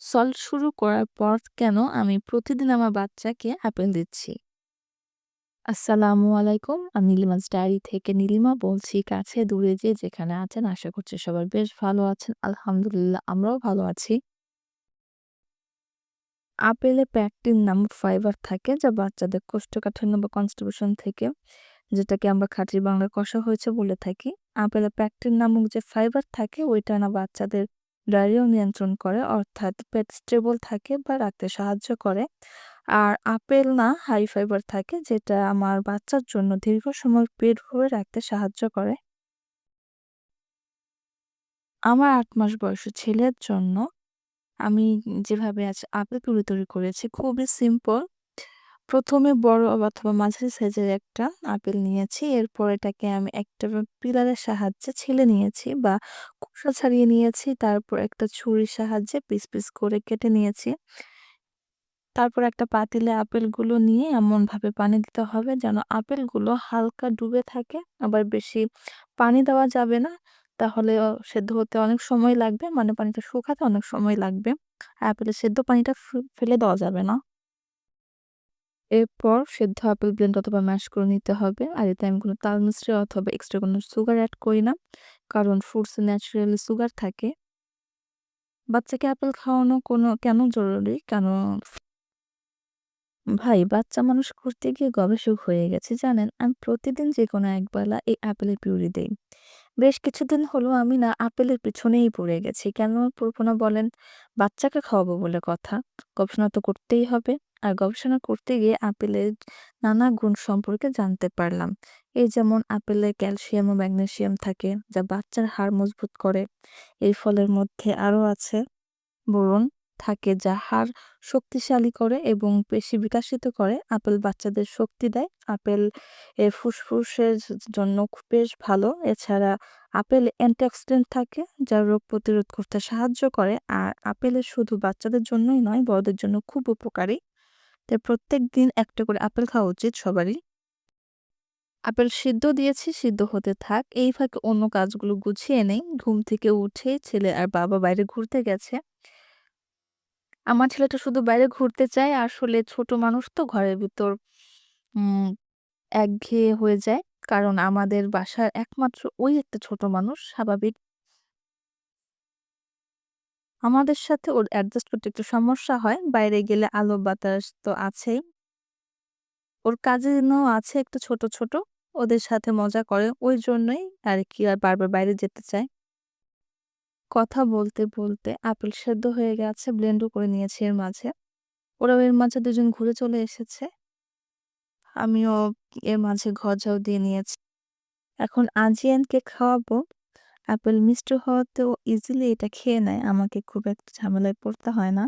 Salt শুরু করার পর কেন আমি প্রতিদিন আমার বাচ্চাকে আপেল দিচ্ছি? আসসালামু আলাইকুম। আমি নীলিমা's ডায়েরি থেকে নীলিমা বলছি। কাছে দূরে যে যেখানে আছেন, আশা করছি সবাই বেশ ভালো আছেন। আলহামদুলিল্লাহ, আমরাও ভালো আছি। আপেলে প্যাকটিন নামক ফাইবার থাকে, যা বাচ্চাদের কোষ্ঠকাঠিন্য বা কনস্টিপেশন থেকে, যেটাকে আমরা খাঁটি বাংলায় কষা হয়েছে বলে থাকি। আপেলে প্যাকটিন নামক যে ফাইবার থাকে, ওইটা না বাচ্চাদের ডায়রিয়া নিয়ন্ত্রণ করে, অর্থাৎ পেট স্টেবল থাকে বা রাখতে সাহায্য করে। আর আপেল না, হাই ফাইবার থাকে, যেটা আমার বাচ্চার জন্য দীর্ঘ সময় পেট ভরে রাখতে সাহায্য করে। আমার আট মাস বয়সী ছেলের জন্য আমি যেভাবে আজ আপেল পিউরি তৈরি করেছি, খুবই সিম্পল। প্রথমে বড় অথবা মাঝারি সাইজের একটা আপেল নিয়েছি। এরপর এটাকে আমি একটা পিলারের সাহায্যে ছিলে নিয়েছি বা খোসা ছাড়িয়ে নিয়েছি। তারপর একটা ছুরির সাহায্যে পিস, পিস করে কেটে নিয়েছি। তারপর একটা পাতিলে আপেলগুলো নিয়ে এমনভাবে পানি দিতে হবে যেন আপেলগুলো হালকা ডুবে থাকে। আবার বেশি পানি দেওয়া যাবে না। তাহলে সেদ্ধ হতে অনেক সময় লাগবে। মানে পানিটা শুকাতে অনেক সময় লাগবে। আপেলের সেদ্ধ পানিটা ফেলে দেওয়া যাবে না। এরপর সেদ্ধ আপেল ব্লেন্ড অথবা ম্যাশ করে নিতে হবে। আর এতে আমি কোনো তাল মিশ্রি অথবা এক্সট্রা কোনো সুগার অ্যাড করি না। কারণ ফ্রুটসে ন্যাচারালি সুগার থাকে। বাচ্চাকে আপেল খাওয়ানো কোনো কেন জরুরি? কেন ভাই, বাচ্চা মানুষ করতে গিয়ে গবেষক হয়ে গেছে, জানেন? আমি প্রতিদিন যেকোনো একবেলা এই আপেলের পিউরি দেই। বেশ কিছুদিন হলো আমি না আপেলের পিছনেই পড়ে গেছি। কেন পড়ব বলেন? বাচ্চাকে খাওয়াবো বলে কথা। গবেষণা তো করতেই হবে। আর গবেষণা করতে গিয়ে আপেলের নানা গুণ সম্পর্কে জানতে পারলাম। এই যেমন আপেলে ক্যালসিয়াম ও ম্যাগনেসিয়াম থাকে, যা বাচ্চার হাড় মজবুত করে। এই ফলের মধ্যে আরও আছে বোরন থাকে যা হাড় শক্তিশালী করে এবং পেশি বিকাশিত করে। আপেল বাচ্চাদের শক্তি দেয়। আপেল এ ফুসফুসের জন্য বেশ ভালো। এছাড়া আপেল অ্যান্টিঅক্সিডেন্ট থাকে যা রোগ প্রতিরোধ করতে সাহায্য করে। আর আপেলে শুধু বাচ্চাদের জন্যই নয় বড়দের জন্য খুব উপকারী। তাই প্রত্যেক দিন একটা করে আপেল খাওয়া উচিত সবারই। আপেল সিদ্ধ দিয়েছি, সিদ্ধ হতে থাক। এই ফাঁকে অন্য কাজগুলো গুছিয়ে নেই। ঘুম থেকে উঠেই ছেলে আর বাবা বাইরে ঘুরতে গেছে। আমার ছেলেটা শুধু বাইরে ঘুরতে চায়। আসলে ছোট মানুষ তো ঘরের ভিতর উম একঘেয়ে হয়ে যায়। কারণ আমাদের বাসার একমাত্র ওই একটা ছোট মানুষ স্বাভাবিক। আমাদের সাথে ওর অ্যাডজাস্ট করতে একটু সমস্যা হয়। বাইরে গেলে আলো বাতাস তো আছেই। ওর কাজিনও আছে একটু ছোট, ছোট। ওদের সাথে মজা করে। ওই জন্যই আর কি আর বারবার বাইরে যেতে চায়। কথা বলতে, বলতে আপেল সেদ্ধ হয়ে গেছে। ব্লেন্ডও করে নিয়েছি এর মাঝে। ওরাও এর মাঝে দুজন ঘুরে চলে এসেছে। আমিও এর মাঝে ঘর দিয়ে নিয়েছি। এখন আজিয়ানকে খাওয়াবো। আপেল মিষ্টি হওয়াতেও ইজিলি এটা খেয়ে নেয়। আমাকে খুব একটা ঝামেলায় পড়তে হয় না।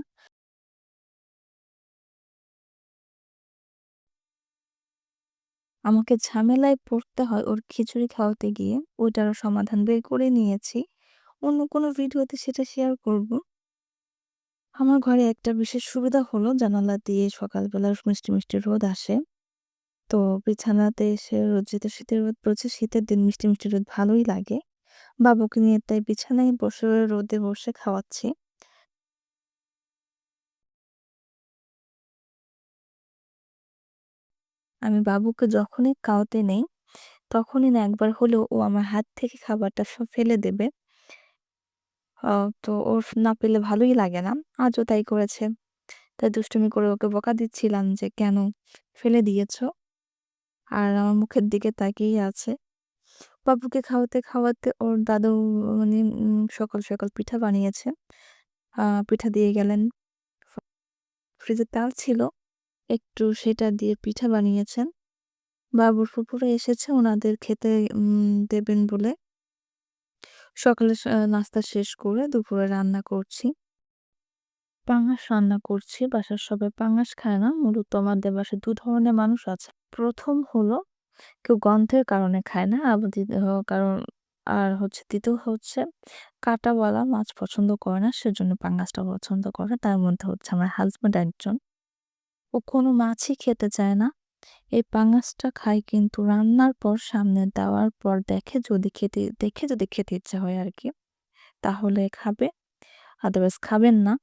আমাকে ঝামেলায় পড়তে হয় ওর খিচুড়ি খাওয়াতে গিয়ে। ওইটারও সমাধান বের করে নিয়েছি। অন্য কোনো ভিডিওতে সেটা শেয়ার করব। আমার ঘরে একটা বিশেষ সুবিধা হলো জানালা দিয়ে সকালবেলা মিষ্টি, মিষ্টি রোদ আসে। তো বিছানাতে এসে রোদ যেহেতু শীতের রোদ পড়ছে, শীতের দিন মিষ্টি, মিষ্টি রোদ ভালোই লাগে। বাবুকে নিয়ে তাই বিছানায় বসে রোদে বসে খাওয়াচ্ছি। আমি বাবুকে যখনই খাওয়াতে নেই, তখনই না একবার হলেও ও আমার হাত থেকে খাবারটা সব ফেলে দেবে। তো ওর না পেলে ভালোই লাগে না। আজও তাই করেছে। তাই দুষ্টুমি করে ওকে বকা দিচ্ছিলাম যে, "কেন ফেলে দিয়েছ?" আর আমার মুখের দিকে তাকিয়েই আছে। বাবুকে খাওয়াতে, খাওয়াতে ওর দাদু মানে সকাল, সকাল পিঠা বানিয়েছে। পিঠা দিয়ে গেলেন। ফ্রিজে তাল ছিল। একটু সেটা দিয়ে পিঠা বানিয়েছেন। বাবুর ফুফুরা এসেছে ওনাদের খেতে দেবেন বলে। সকালে নাস্তা শেষ করে দুপুরে রান্না করছি। পাঙাশ রান্না করছি। বাসার সবাই পাঙাশ খায় না। মূলত আমাদের বাসায় দু ধরনের মানুষ আছে। প্রথম হলো কেউ গন্ধের কারণে খায় না। আবার দ্বিতীয় কারণ, আর হচ্ছে ২য় হচ্ছে কাঁটাওয়ালা মাছ পছন্দ করে না। সেজন্য পাঙাশটা পছন্দ করে। তার মধ্যে হচ্ছে আমার হাজব্যান্ড একজন। ও কোনো মাছই খেতে চায় না। এই পাঙাশটা খায় কিন্তু রান্নার পর সামনে দেওয়ার পর দেখে যদি খেতে দেখে যদি খেতে ইচ্ছা হয় আর কি তাহলে খাবে। আদারওয়াইজ খাবেন না।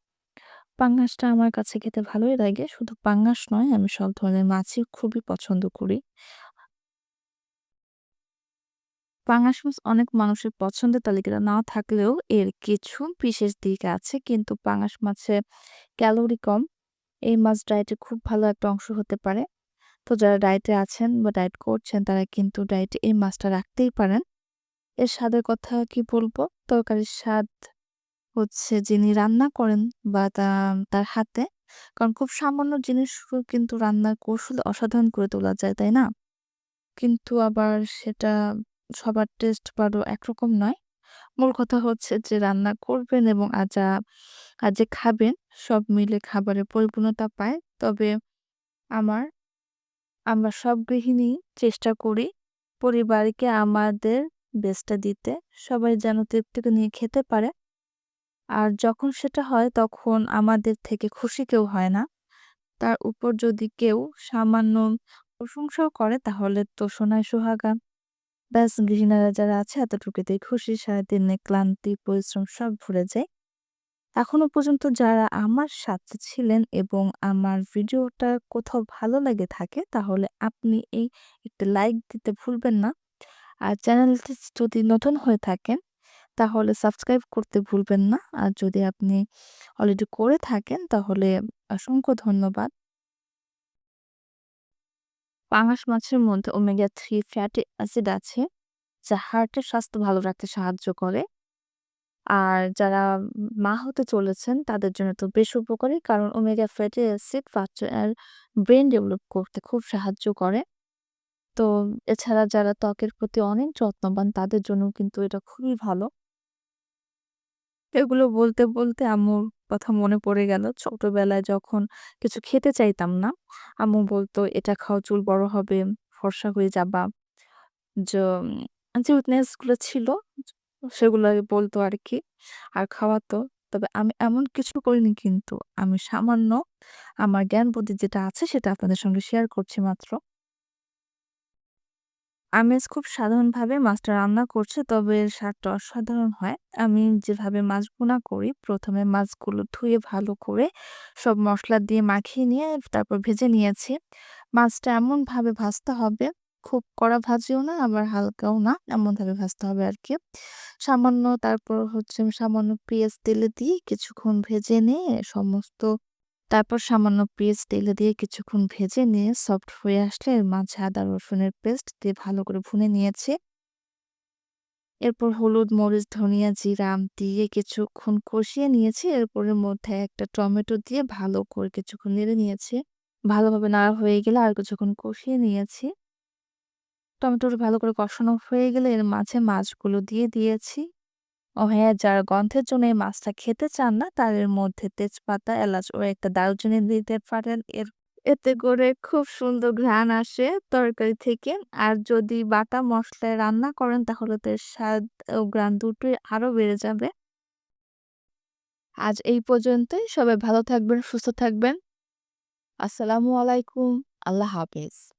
পাঙ্গাসটা আমার কাছে খেতে ভালোই লাগে। শুধু পাঙ্গাস নয়, আমি সব ধরনের মাছই খুবই পছন্দ করি। পাঙ্গাস মাছ অনেক মানুষের পছন্দের তালিকাটা না থাকলেও এর কিছু বিশেষ দিক আছে। কিন্তু পাঙ্গাস মাছে ক্যালোরি কম। এই মাছ ডায়েটের খুব ভালো একটা অংশ হতে পারে। তো যারা ডায়েটে আছেন বা ডায়েট করছেন তারা কিন্তু ডায়েটে এই মাছটা রাখতেই পারেন। এর স্বাদের কথা কি বলব? তরকারির স্বাদ হচ্ছে যিনি রান্না করেন বা তার হাতে কারণ খুব সামান্য জিনিস কিন্তু রান্নার কৌশল অসাধারণ করে তোলা যায়, তাই না? কিন্তু আবার সেটা সবার টেস্ট বারও একরকম নয়। মূল কথা হচ্ছে যে রান্না করবেন এবং আর যে খাবেন সব মিলে খাবারের পরিপূর্ণতা পায়। তবে আমার আমরা সব গৃহিণী চেষ্টা করি পরিবারকে আমাদের বেস্টটা দিতে। সবাই যেন তৃপ্তিতে নিয়ে খেতে পারে। আর যখন সেটা হয় তখন আমাদের থেকে খুশি কেউ হয় না। তার উপর যদি কেউ সামান্য প্রশংসাও করে তাহলে তো সোনায় সোহাগা। ব্যাস গৃহিণীরা যারা আছে এতটুকুতেই খুশি। সারাদিনে ক্লান্তি, পরিশ্রম সব ভুলে যায়। এখনও পর্যন্ত যারা আমার সাথে ছিলেন এবং আমার ভিডিওটা কোথাও ভালো লেগে থাকে, তাহলে আপনি এই একটা লাইক দিতে ভুলবেন না। আর চ্যানেলটি যদি নতুন হয়ে থাকেন, তাহলে সাবস্ক্রাইব করতে ভুলবেন না। আর যদি আপনি অলরেডি করে থাকেন, তাহলে অসংখ্য ধন্যবাদ। পাঙাশ মাছের মধ্যে ওমেগা থ্রি ফ্যাটি অ্যাসিড আছে, যা হার্টের স্বাস্থ্য ভালো রাখতে সাহায্য করে। আর যারা মা হতে চলেছেন তাদের জন্য তো বেশ উপকারী কারণ ওমেগা ফ্যাটি অ্যাসিড বাচ্চার ব্রেন ডেভেলপ করতে খুব সাহায্য করে। তো এছাড়া যারা ত্বকের প্রতি অনেক যত্নবান তাদের জন্য কিন্তু এটা খুবই ভালো। এগুলো বলতে, বলতে আম্মুর কথা মনে পড়ে গেল। ছোটবেলায় যখন কিছু খেতে চাইতাম না, আম্মু বলতো "এটা খাও চুল বড় হবে, ফর্সা হয়ে যাবা।" য যে উইকনেসগুলো ছিল সেগুলো বলতো আর কি আর খাওয়াতো। তবে আমি এমন কিছু করিনি কিন্তু। আমি সামান্য আমার জ্ঞান বুদ্ধি যেটা আছে সেটা আপনাদের সঙ্গে শেয়ার করছি মাত্র। আমেজ খুব সাধারণভাবে মাছটা রান্না করছে তবে স্বাদটা অসাধারণ হয়। আমি যেভাবে মাছ ভুনা করি, প্রথমে মাছগুলো ধুয়ে ভালো করে সব মশলা দিয়ে মাখিয়ে নিয়ে তারপর ভেজে নিয়েছি। মাছটা এমনভাবে ভাজতে হবে, খুব কড়া ভাজিও না আবার হালকাও না, এমনভাবে ভাজতে হবে আর কি সামান্য তারপর হচ্ছে সামান্য পেঁয়াজ তেলে দিয়ে কিছুক্ষণ ভেজে নিয়ে সমস্ত তারপর সামান্য পেঁয়াজ তেলে দিয়ে কিছুক্ষণ ভেজে নিয়ে সফট হয়ে আসলে মাঝে আদা রসুনের পেস্ট দিয়ে ভালো করে ভুনে নিয়েছি। এরপর হলুদ, মরিচ, ধনিয়া, জিরা দিয়ে কিছুক্ষণ কষিয়ে নিয়েছি। এরপর এর মধ্যে একটা টমেটো দিয়ে ভালো করে কিছুক্ষণ নেড়ে নিয়েছি। ভালোভাবে নাড়া হয়ে গেলে আর কিছুক্ষণ কষিয়ে নিয়েছি। টমেটোটা ভালো করে কষানো হয়ে গেলে এর মাঝে মাছগুলো দিয়ে দিয়েছি। ও হ্যাঁ, যারা গন্ধের জন্য এই মাছটা খেতে চান না তার এর মধ্যে তেজপাতা, এলাচ ও একটা দারুচিনি দিতে পারেন। এর এতে করে খুব সুন্দর ঘ্রাণ আসে তরকারি থেকে। আর যদি বাটা মশলায় রান্না করেন তাহলে তো স্বাদ ও ঘ্রাণ দুটোই আরও বেড়ে যাবে। আজ এই পর্যন্তই। সবাই ভালো থাকবেন, সুস্থ থাকবেন। আসসালামু আলাইকুম। আল্লাহ হাফেজ।